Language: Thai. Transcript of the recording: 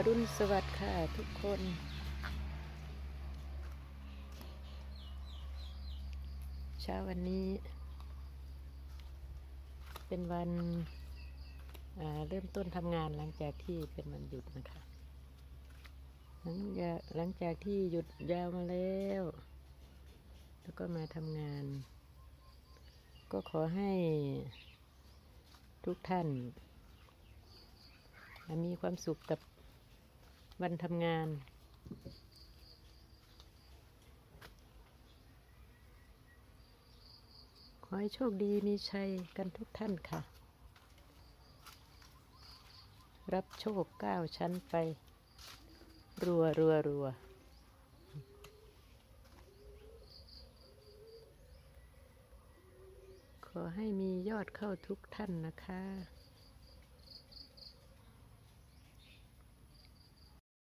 อรุณสวัสดิ์ค่ะทุกคน เช้าวันนี้ เป็นวันเริ่มต้นทำงานหลังจากที่เป็นวันหยุดนะคะ หลังจากหลังจากที่หยุดยาวมาแล้ว แล้วก็มาทำงาน ก็ขอให้ทุกท่านมีความสุขกับ วันทำงาน ขอให้โชคดีมีชัยกันทุกท่านค่ะ รับโชคเก้าชั้นไป รัวรัวรัวขอให้มียอดเข้าทุกท่านนะคะ